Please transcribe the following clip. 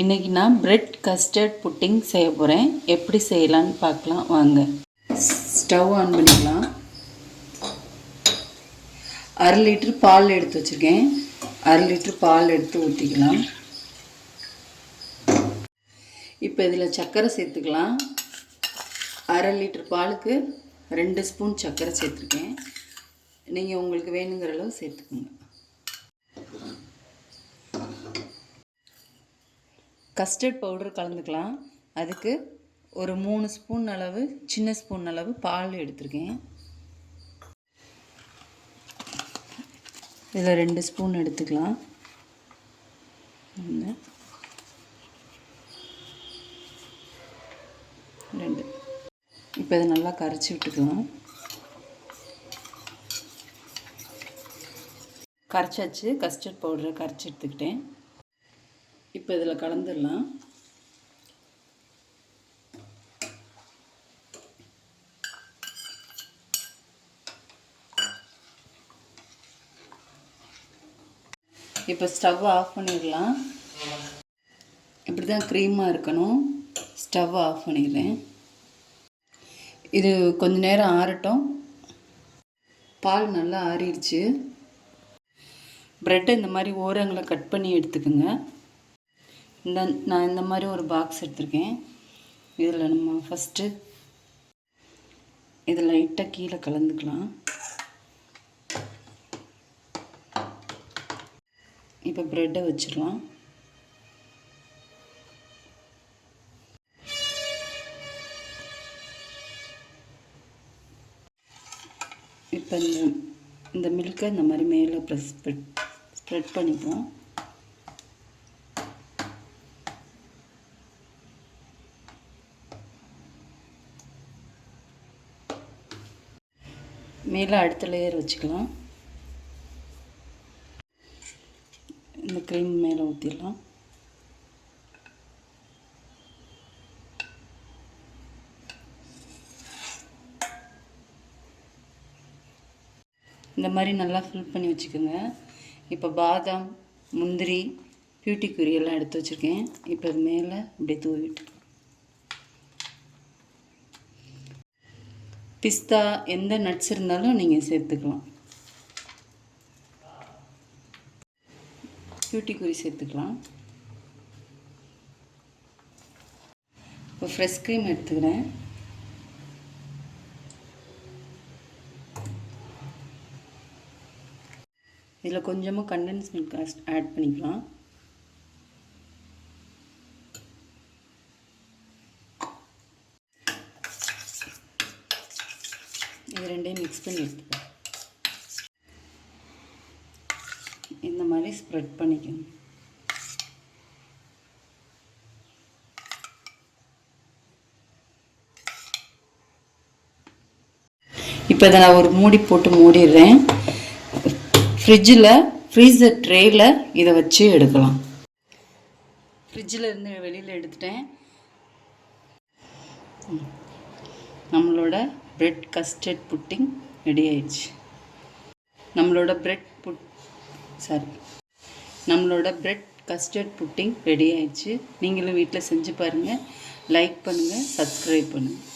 இன்றைக்கி நான் bread custard pudding செய்ய போகிறேன் எப்படி செய்யலான்னு பார்க்கலாம். வாங்க. ஸ்டவ் ஆன் பண்ணிக்கலாம். அரை லிட்ரு பால் எடுத்து வச்சுருக்கேன். அரை லிட்ரு பால் எடுத்து ஊற்றிக்கலாம் இப்போ இதில் சர்க்கரை சேர்த்துக்கலாம். அரை லிட்ரு பாலுக்கு ரெண்டு ஸ்பூன் சர்க்கரை சேர்த்துருக்கேன். நீங்கள் உங்களுக்கு வேணுங்கிற அளவு சேர்த்துக்கோங்க. கஸ்டர்ட் பவுடர் கலந்துக்கலாம். அதுக்கு ஒரு மூணு ஸ்பூன் அளவு சின்ன ஸ்பூன் அளவு பால் எடுத்திருக்கேன். இதில் ரெண்டு ஸ்பூன் எடுத்துக்கலாம். ஒன்று ரெண்டு. இப்போ இதை நல்லா கரைச்சி விட்டுக்கலாம். கரைச்சாச்சு கஸ்டர்ட் பவுடரை கரைச்சி எடுத்துக்கிட்டேன். இப்போ இதில் கலந்துடலாம். இப்போ ஸ்டவ் ஆஃப் பண்ணிடலாம். இப்படி தான் க்ரீமாக இருக்கணும். ஸ்டவ் ஆஃப் பண்ணிடுறேன். இது கொஞ்ச நேரம் ஆறட்டும். பால் நல்லா ஆறிடுச்சு. ப்ரெட்டை இந்த மாதிரி ஓரங்களை கட் பண்ணி எடுத்துக்கோங்க. இந்த நான் இந்த மாதிரி ஒரு பாக்ஸ் எடுத்திருக்கேன். இதில் நம்ம ஃபஸ்ட்டு இதில் லைட்டாக கீழே கலந்துக்கலாம். இப்போ ப்ரெட்டை வச்சிடலாம். இப்போ இந்த இந்த மில்கை இந்த மாதிரி மேலே ப்ரெஸ் ஸ்ப்ரெட் பண்ணிப்போம். மேலே அடுத்த லேயர் வச்சுக்கலாம். இந்த க்ரீம் மேலே ஊற்றிடலாம் இந்த மாதிரி நல்லா ஃபில் பண்ணி வச்சுக்கோங்க. இப்போ பாதாம் முந்திரி பியூட்டி குறி எல்லாம் எடுத்து வச்சுருக்கேன். இப்போ இது மேலே இப்படி தூவிட்டு பிஸ்தா எந்த நட்ஸ் இருந்தாலும் நீங்கள் சேர்த்துக்கலாம். பியூட்டி குறி சேர்த்துக்கலாம். இப்போ ஃப்ரெஷ் க்ரீம் எடுத்துக்கிறேன். இதில் கொஞ்சமாக கண்டென்ஸ் மில்க் ஆட் பண்ணிக்கலாம். இது ரெண்டையும் மிக்ஸ் பண்ணி எடுத்துக்கலாம் இந்த மாதிரி ஸ்ப்ரெட் பண்ணிக்கணும். இப்போ இதை நான் ஒரு மூடி போட்டு மூடிடுறேன். ஃப்ரிட்ஜில் ஃப்ரீசர் ட்ரேயில் இதை வச்சு எடுக்கலாம். ஃப்ரிட்ஜில் இருந்து வெளியில் எடுத்துட்டேன். நம்மளோட பிரெட் கஸ்டர்ட் புட்டிங் ரெடி ஆயிடுச்சு. நம்மளோட பிரெட் புட் சாரி நம்மளோட பிரெட் கஸ்டர்ட் புட்டிங் ரெடி ஆயிடுச்சு. நீங்களும் வீட்டில் செஞ்சு பாருங்கள் லைக் பண்ணுங்கள் சப்ஸ்கிரைப் பண்ணுங்கள்